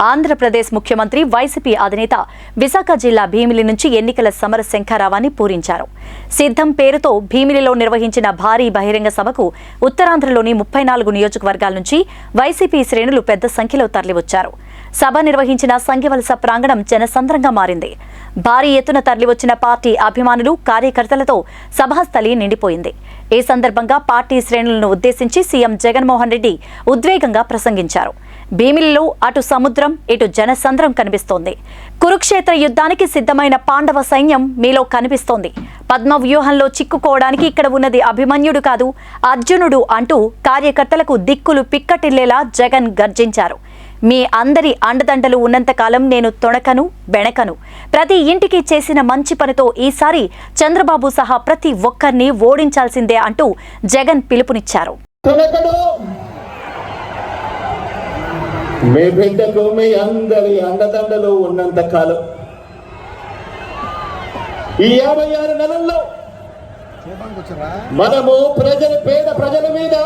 ఆంధ్రప్రదేశ్ ముఖ్యమంత్రి వైసీపీ అధినేత విశాఖ జిల్లా భీమిలి నుంచి ఎన్నికల సమర శంఖారావాన్ని పూరించారు. సిద్ధం పేరుతో భీమిలిలో నిర్వహించిన భారీ బహిరంగ సభకు ఉత్తరాంధ్రలోని ముప్పై నాలుగు నియోజకవర్గాల నుంచి వైసీపీ శ్రేణులు పెద్ద సంఖ్యలో తరలివచ్చారు. సభ నిర్వహించిన సంఘవలస ప్రాంగణం జనసంద్రంగా మారింది. భారీ ఎత్తున తరలివచ్చిన పార్టీ అభిమానులు కార్యకర్తలతో సభాస్థలి నిండిపోయింది. ఈ సందర్భంగా పార్టీ శ్రేణులను ఉద్దేశించి సీఎం జగన్మోహన్ రెడ్డి ఉద్వేగంగా ప్రసంగించారు. భీమిలిలో అటు సముద్రం ఇటు జనసంద్రం కనిపిస్తోంది. కురుక్షేత్ర యుద్ధానికి సిద్ధమైన పాండవ సైన్యం మీలో కనిపిస్తోంది. పద్మ వ్యూహంలో చిక్కుకోవడానికి ఇక్కడ ఉన్నది అభిమన్యుడు కాదు అర్జునుడు అంటూ కార్యకర్తలకు దిక్కులు పిక్కటిల్లేలా జగన్ గర్జించారు. మీ అందరి అండదండలు ఉన్నంతకాలం నేను తొణకను బెణకను ప్రతి ఇంటికి చేసిన మంచి పనితో ఈసారి చంద్రబాబు సహా ప్రతి ఒక్కరిని ఓడించాల్సిందే అంటూ జగన్ పిలుపునిచ్చారు. మీ బిడ్డకు మీ అందరి అండదండలు ఉన్నంత కాలం. ఈ యాభై ఆరు నెలల్లో మనము ప్రజల పేద ప్రజల మీద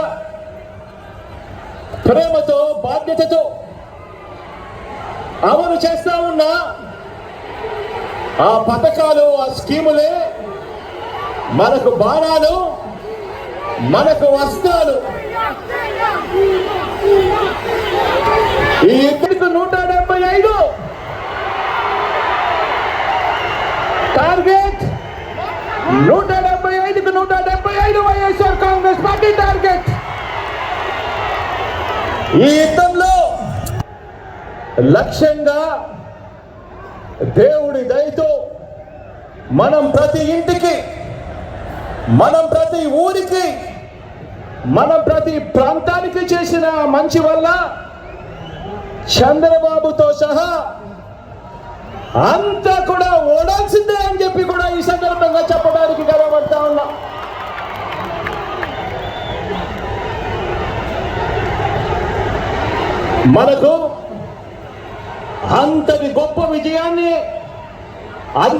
ప్రేమతో బాధ్యతతో అమలు చేస్తా ఉన్న ఆ పథకాలు ఆ స్కీములే మనకు బాణాలు మనకు వస్త్రాలు ఈ ఇద్దరికి నూట డెబ్బై ఐదు. టార్గెట్ నూట డెబ్బై ఐదుకు నూట డెబ్బై ఐదు వైఎస్ఆర్ కాంగ్రెస్ పార్టీ టార్గెట్ ఈ యుద్ధంలో లక్ష్యంగా దేవుడి దయతో మనం ప్రతి ఇంటికి మనం ప్రతి ఊరికి మనం ప్రతి ప్రాంతానికి చేసిన మంచి వల్ల చంద్రబాబుతో సహా అంతా కూడా ఓడాల్సిందే అని చెప్పి కూడా ఈ సందర్భంగా చెప్పడానికి గర్వపడతా ఉన్నా. మనకు అంతటి గొప్ప విజయాన్ని అంది